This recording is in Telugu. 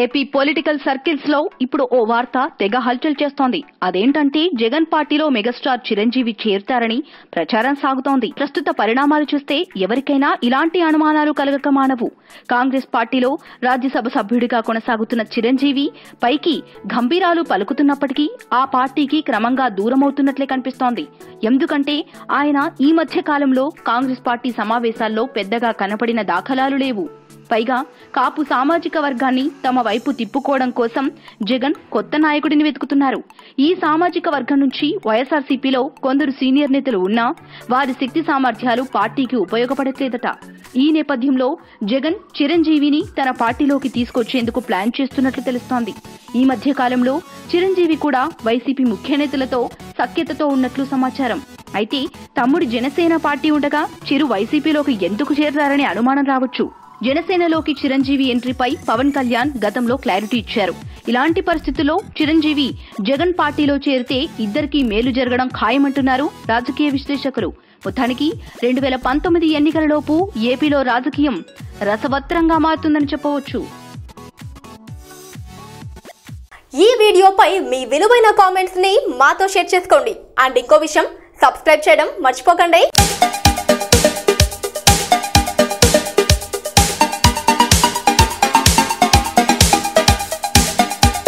ఏపీ పొలిటికల్ సర్కిల్స్లో ఇప్పుడు ఓ వార్త తెగ హల్చల్ చేస్తోంది. అదేంటంటే జగన్ పార్టీలో మెగాస్టార్ చిరంజీవి చేరుతారని ప్రచారం సాగుతోంది. ప్రస్తుత పరిణామాలు చూస్తే ఎవరికైనా ఇలాంటి అనుమానాలు కలగక మానవు. కాంగ్రెస్ పార్టీలో రాజ్యసభ సభ్యుడిగా కొనసాగుతున్న చిరంజీవి పైకి గంభీరాలు పలుకుతున్నప్పటికీ ఆ పార్టీకి క్రమంగా దూరమవుతున్నట్లే కనిపిస్తోంది. ఎందుకంటే ఆయన ఈ మధ్య కాలంలో కాంగ్రెస్ పార్టీ సమావేశాల్లో పెద్దగా కనపడిన దాఖలాలు లేవు. పైగా కాపు సామాజిక వర్గాన్ని తమ వైపు తిప్పుకోవడం కోసం జగన్ కొత్త నాయకుడిని వెతుకుతున్నారు. ఈ సామాజిక వర్గం నుంచి వైఎస్ఆర్సీపీలో కొందరు సీనియర్ నేతలు ఉన్నా వారి శక్తి సామర్థ్యాలు పార్టీకి ఉపయోగపడట్లేదట. ఈ నేపథ్యంలో జగన్ చిరంజీవిని తన పార్టీలోకి తీసుకొచ్చేందుకు ప్లాన్ చేస్తున్నట్లు తెలుస్తోంది. ఈ మధ్య కాలంలో చిరంజీవి కూడా వైసీపీ ముఖ్య నేతలతో సఖ్యతతో ఉన్నట్లు సమాచారం. అయితే తమ్ముడి జనసేన పార్టీ ఉండగా చిరు వైసీపీలోకి ఎందుకు చేరతారనే అనుమానం రావచ్చు. జనసేనలోకి చిరంజీవి ఎంట్రీపై పవన్ కళ్యాణ్ గతంలో క్లారిటీ ఇచ్చారు. ఇలాంటి పరిస్థితుల్లో చిరంజీవి జగన్ పార్టీలో చేరితే ఇద్దరికీ మేలు జరగడం ఖాయమంటున్నారు రాజకీయ విశ్లేషకులు. మొత్తానికి రెండు వేల పంతొమ్మిది ఎన్నికలలోపు ఏపీలో రాజకీయం రసవత్రంగా మారుతుందని చెప్పవచ్చు. ఈ వీడియోపై మీ విలువైన కామెంట్స్ని మాతో షేర్ చేసుకోండి. అండ్ ఇంకో విషయం సబ్స్క్రైబ్ చేయడం మర్చిపోకండి.